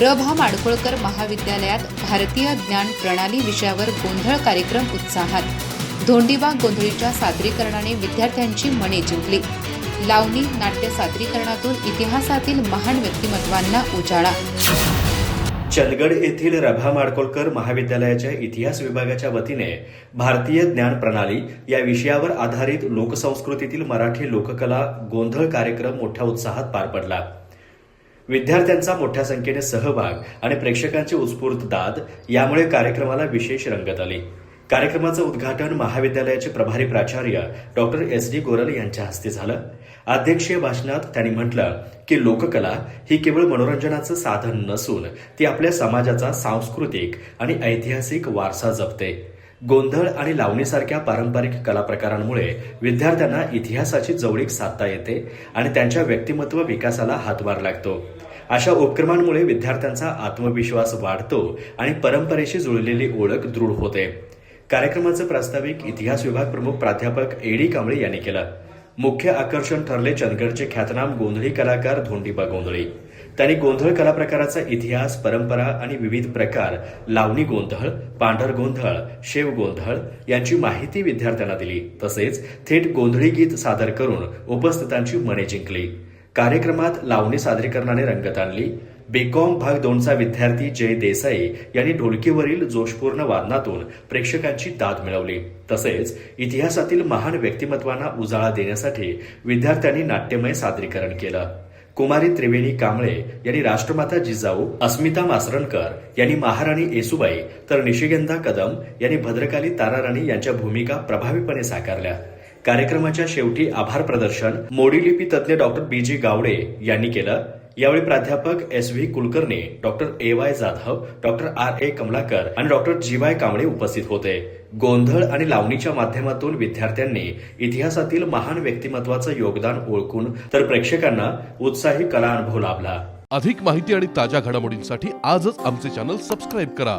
र भा माडखोळकर महाविद्यालयात भारतीय ज्ञान प्रणाली विषयावर गोंधळ कार्यक्रम उत्साहात. धोंडीबाग गोंधळीच्या सादरीकरणाने विद्यार्थ्यांची मने जिंकली. लावणी नाट्य सादरीकरणातून इतिहासातील महान व्यक्तिमत्वांना उजाळा. चंदगड येथील रभा माडकोळकर महाविद्यालयाच्या इतिहास विभागाच्या वतीने भारतीय ज्ञान प्रणाली या विषयावर आधारित लोकसंस्कृतीतील मराठी लोककला गोंधळ कार्यक्रम मोठ्या उत्साहात पार पडला. विद्यार्थ्यांचा मोठ्या संख्येने सहभाग आणि प्रेक्षकांची उत्स्फूर्त दाद यामुळे कार्यक्रमाला विशेष रंगत आली. कार्यक्रमाचं उद्घाटन महाविद्यालयाचे प्रभारी प्राचार्य डॉक्टर एस डी गोरल यांच्या हस्ते झालं. अध्यक्षीय भाषणात त्यांनी म्हटलं की लोककला ही केवळ मनोरंजनाचं साधन नसून ती आपल्या समाजाचा सांस्कृतिक आणि ऐतिहासिक वारसा जपते. गोंधळ आणि लावणीसारख्या पारंपरिक कलाप्रकारांमुळे विद्यार्थ्यांना इतिहासाची जवळीक साधता येते आणि त्यांच्या व्यक्तिमत्व विकासाला हातभार लागतो. अशा उपक्रमांमुळे विद्यार्थ्यांचा आत्मविश्वास वाढतो आणि परंपरेशी जुळलेली ओळख दृढ होते. कार्यक्रमाचं प्रास्ताविक इतिहास विभाग प्रमुख प्राध्यापक एडी कांबळे यांनी केलं. मुख्य आकर्षण ठरले चंदगडचे ख्यातनाम गोंधळी कलाकार धोंडीबा गोंधळी. त्यांनी गोंधळ कला प्रकाराचा इतिहास परंपरा आणि विविध प्रकार लावणी गोंधळ पांढर गोंधळ शेव गोंधळ यांची माहिती विद्यार्थ्यांना दिली. तसेच थेट गोंधळी गीत सादर करून उपस्थितांची मने जिंकली. कार्यक्रमात लावणी सादरीकरणाने रंगत आणली. बीकॉम भाग दोनचा विद्यार्थी जय देसाई यांनी ढोलकीवरील जोशपूर्ण वादनातून प्रेक्षकांची दाद मिळवली. तसेच इतिहासातील महान व्यक्तिमत्वांना उजाळा देण्यासाठी विद्यार्थ्यांनी नाट्यमय सादरीकरण केलं. कुमारी त्रिवेणी कांबळे यांनी राष्ट्रमाता जिजाऊ अस्मिता मासरणकर यांनी महाराणी येसुबाई तर निशिगंधा कदम यांनी भद्रकाली ताराराणी यांच्या भूमिका प्रभावीपणे साकारल्या. कार्यक्रमाच्या शेवटी आभार प्रदर्शन मोडीलिपी तज्ज्ञ डॉक्टर बी जी गावडे यांनी केलं. यावेळी प्राध्यापक S V Kulkarni doctor A Y Jadhav doctor R A Kamalakar आणि डॉक्टर जी वाय कांबळे उपस्थित होते. गोंधळ आणि लावणीच्या माध्यमातून विद्यार्थ्यांनी इतिहासातील महान व्यक्तिमत्वाचं योगदान ओळखून तर प्रेक्षकांना उत्साही कला अनुभव लाभला. अधिक माहिती आणि ताज्या घडामोडींसाठी आजच आमचे चॅनल सबस्क्राईब करा.